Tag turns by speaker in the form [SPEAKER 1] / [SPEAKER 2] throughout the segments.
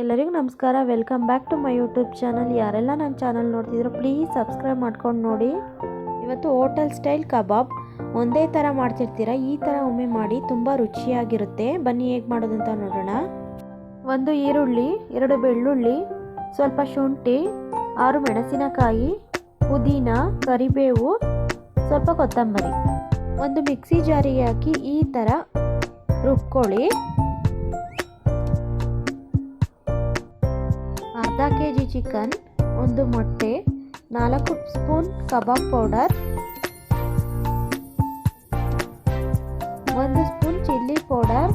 [SPEAKER 1] ಎಲ್ಲರಿಗೂ ನಮಸ್ಕಾರ. Welcome back to my YouTube channel ಯಾರೆಲ್ಲ ನನ್ನ ಚಾನಲ್ ನೋಡ್ತಿದ್ರು ಪ್ಲೀಸ್ ಸಬ್ಸ್ಕ್ರೈಬ್ ಮಾಡ್ಕೊಂಡು ನೋಡಿ. ಇವತ್ತು ಹೋಟೆಲ್ ಸ್ಟೈಲ್ ಕಬಾಬ್ ಒಂದೇ ಥರ ಮಾಡ್ತಿರ್ತೀರಾ? ಈ ಥರ ಒಮ್ಮೆ ಮಾಡಿ ತುಂಬ ರುಚಿಯಾಗಿರುತ್ತೆ. ಬನ್ನಿ ಹೇಗೆ ಮಾಡೋದು ಅಂತ ನೋಡೋಣ. ಒಂದು ಈರುಳ್ಳಿ, ಎರಡು ಬೆಳ್ಳುಳ್ಳಿ, ಸ್ವಲ್ಪ ಶುಂಠಿ, ಆರು ಮೆಣಸಿನಕಾಯಿ, ಪುದೀನ, ಕರಿಬೇವು, ಸ್ವಲ್ಪ ಕೊತ್ತಂಬರಿ. ಒಂದು ಮಿಕ್ಸಿ ಜಾರಿಗೆ ಹಾಕಿ ಈ ಥರ ರುಬ್ಕೊಳ್ಳಿ. ಅರ್ಧ ಕೆ ಜಿ ಚಿಕನ್, ಒಂದು ಮೊಟ್ಟೆ, ನಾಲ್ಕು ಸ್ಪೂನ್ ಕಬಾಬ್ ಪೌಡರ್, ಒಂದು ಸ್ಪೂನ್ ಚಿಲ್ಲಿ ಪೌಡರ್.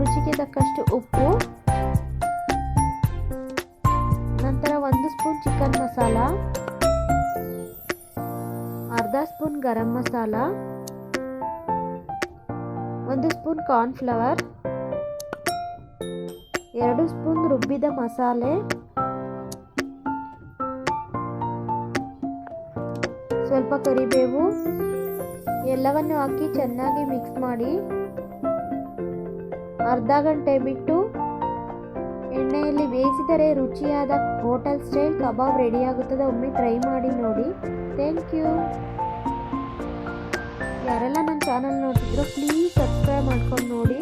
[SPEAKER 1] ರುಚಿಗೆ ತಕ್ಕಷ್ಟು ಉಪ್ಪು. ನಂತರ ಒಂದು ಸ್ಪೂನ್ ಚಿಕನ್ ಮಸಾಲ. ಅರ್ಧ ಸ್ಪೂನ್ ಗರಂ ಮಸಾಲ. ಒಂದು ಸ್ಪೂನ್ ಕಾರ್ನ್ಫ್ಲವರ್. ಎರಡು ಸ್ಪೂನ್ ರುಬ್ಬಿದ ಮಸಾಲೆ. ಸ್ವಲ್ಪ ಕರಿಬೇವು. ಎಲ್ಲವನ್ನು ಹಾಕಿ ಚೆನ್ನಾಗಿ ಮಿಕ್ಸ್ ಮಾಡಿ. ಅರ್ಧ ಗಂಟೆ ಬಿಟ್ಟು ಎಣ್ಣೆಯಲ್ಲಿ ಬೇಯಿಸಿದರೆ ರುಚಿಯಾದ ಹೋಟೆಲ್ ಸ್ಟೈಲ್ ಕಬಾಬ್ ರೆಡಿಯಾಗುತ್ತದೆ ಒಮ್ಮೆ ಟ್ರೈ ಮಾಡಿ ನೋಡಿ. ಥ್ಯಾಂಕ್ ಯು ಯಾರೆಲ್ಲ ನನ್ನ ಚಾನಲ್ ನೋಡ್ತಿದ್ರು ಪ್ಲೀಸ್ ಸಬ್ಸ್ಕ್ರೈಬ್ ಮಾಡ್ಕೊಂಡು ನೋಡಿ.